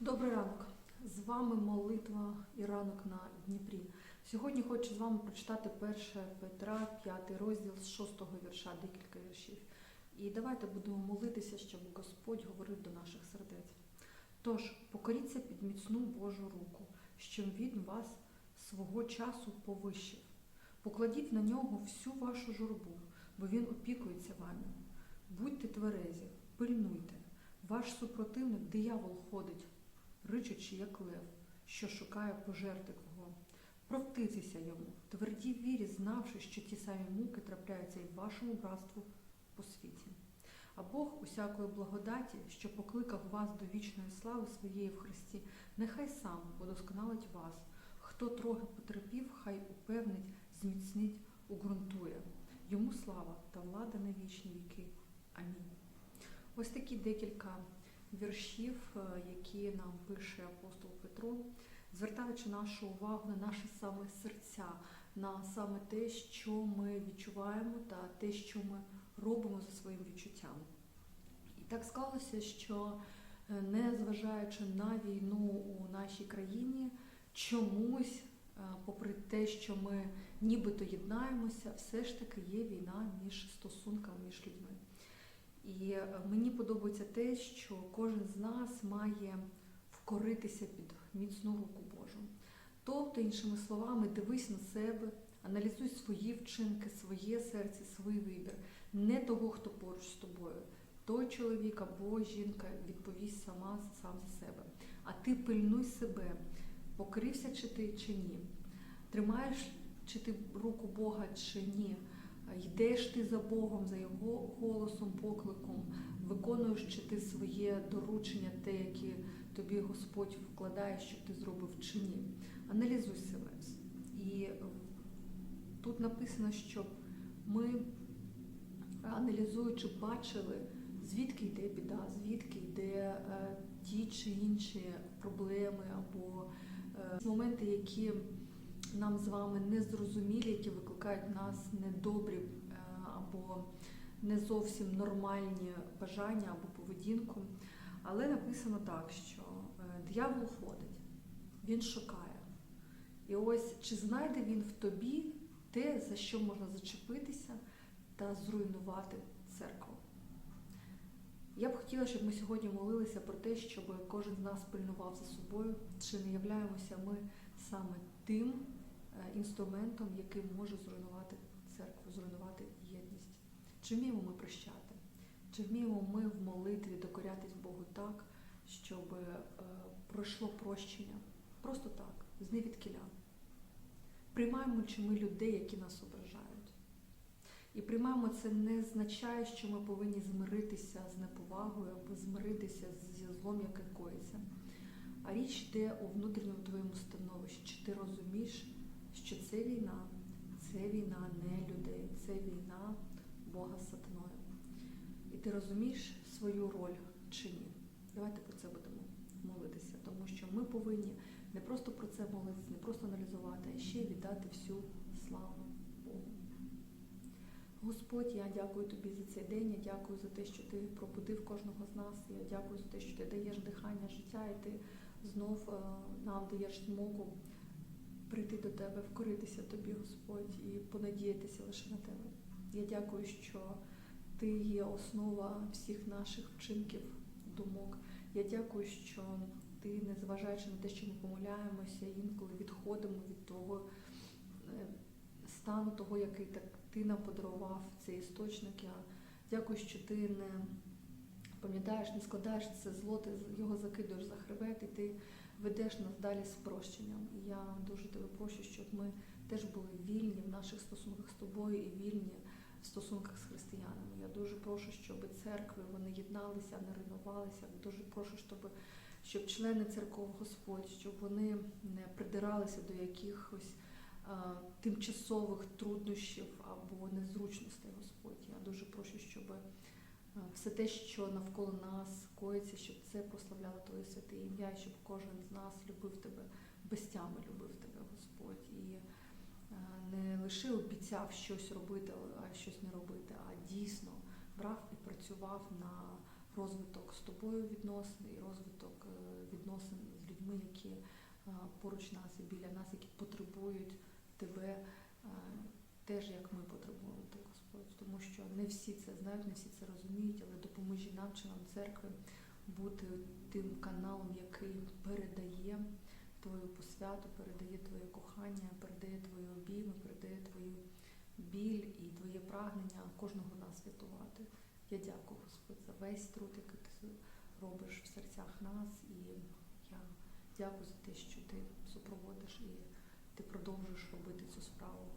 Добрий ранок. З вами молитва і ранок на Дніпрі. Сьогодні хочу з вами прочитати 1 Петра, 5 розділ з 6 вірша, декілька віршів. І давайте будемо молитися, щоб Господь говорив до наших сердець. Тож, покоріться під міцну Божу руку, щоб Він вас свого часу повищив. Покладіть на нього всю вашу журбу, бо він опікується вами. Будьте тверезі, пильнуйте. Ваш супротивник диявол ходить, ричучи, як лев, що шукає пожерти кого. Провтицися йому, в вірі, знавши, що ті самі муки трапляються і вашому братству по світі. А Бог усякої благодаті, що покликав вас до вічної слави своєї в Христі, нехай сам подосконалить вас. Хто трохи потерпів, хай упевнить, зміцнить, уґрунтує. Йому слава та влада на вічні віки. Амінь. Ось такі декілька віршів, е, які нам пише апостол Петро, звертаючи нашу увагу на наші саме серця, на саме те, що ми відчуваємо, та те, що ми робимо за своїм відчуттям. І так склалося, що е, незважаючи на війну у нашій країні, чомусь, е, попри те, що ми нібито єднаємося, все ж таки є війна між стосунками між людьми. І е, мені подобається те, що кожен з нас має вкоритися під міцну руку Божу. Тобто, іншими словами, дивись на себе, аналізуй свої вчинки, своє серце, свій вибір, не того, хто поруч з тобою. Той чоловік або жінка відповість сама сам за себе. А ти пильнуй себе, покрився чи ти чи ні. Тримаєш чи ти руку Бога чи ні. Йдеш ти за Богом, за Його голосом, покликом, виконуєш чи ти своє доручення, те, яке тобі Господь вкладає, щоб ти зробив чи ні. Аналізуй себе. І тут написано, щоб ми, аналізуючи, бачили, звідки йде біда, звідки йде е, ті чи інші проблеми або е, моменти, які нам з вами незрозумілі, які викликають в нас недобрі е, або не зовсім нормальні бажання або поведінку. Але написано так, що е, диявол ходить, він шукає. І ось чи знайде він в тобі те, за що можна зачепитися та зруйнувати церкву? Я б хотіла, щоб ми сьогодні молилися про те, щоб кожен з нас пильнував за собою, чи не являємося ми саме тим інструментом, який може зруйнувати церкву, зруйнувати єдність. Чи вміємо ми прощати? Чи вміємо ми в молитві докорятись Богу так, щоб е, пройшло прощення? Просто так, з невідкіля. Приймаємо чи ми людей, які нас ображають. І приймаємо це не означає, що ми повинні змиритися з неповагою або змиритися зі злом, яке коїться. А річ йде у внутрішньому твоєму становищі. Чи ти розумієш, що це війна, це війна не людей, це війна Бога сатаною. І ти розумієш свою роль чи ні? Давайте про це будемо молитися, тому що ми повинні не просто про це молитися, не просто аналізувати, а ще й віддати всю славу Богу. Господь, я дякую тобі за цей день. Я дякую за те, що ти пробудив кожного з нас. Я дякую за те, що ти даєш дихання життя, і ти знов нам даєш змогу прийти до тебе, вкоритися тобі, Господь, і понадіятися лише на тебе. Я дякую, що ти є основа всіх наших вчинків, думок. Я дякую, що ти, незважаючи на те, що ми помиляємося, інколи відходимо від того стану, того, який так ти нам подарував цей істочник. Я дякую, що ти не пам'ятаєш, не складаєш це зло, ти його закидуєш за хребет, і ти ведеш нас далі з прощенням. І я дуже тебе прошу, щоб ми теж були вільні в наших стосунках з тобою і вільні в стосунках з християнами. Я дуже прошу, щоб церкви вони єдналися, не руйнувалися. Дуже прошу, щоб щоб члени церков Господь, щоб вони не придиралися до якихось а, тимчасових труднощів або незручностей, Господь. Я дуже прошу, щоб все те, що навколо нас коїться, щоб це прославляло Твоє святе ім'я, щоб кожен з нас любив тебе, безтями любив тебе, Господь, і не лише обіцяв щось робити, а щось не робити, а дійсно брав і працював на розвиток з тобою відносин і розвиток е, відносин з людьми, які е, поруч нас і біля нас, які потребують тебе е, теж як ми потребуємо тебе, Господь. Тому що не всі це знають, не всі це розуміють, але допоможи нам, членам церкви, бути тим каналом, який передає твою посвяту, передає твоє кохання, передає твої обійми, передає твою біль і твоє прагнення кожного нас рятувати. Я дякую, Господь, за весь труд, який ти робиш в серцях нас. І я дякую за те, що ти супроводиш і ти продовжуєш робити цю справу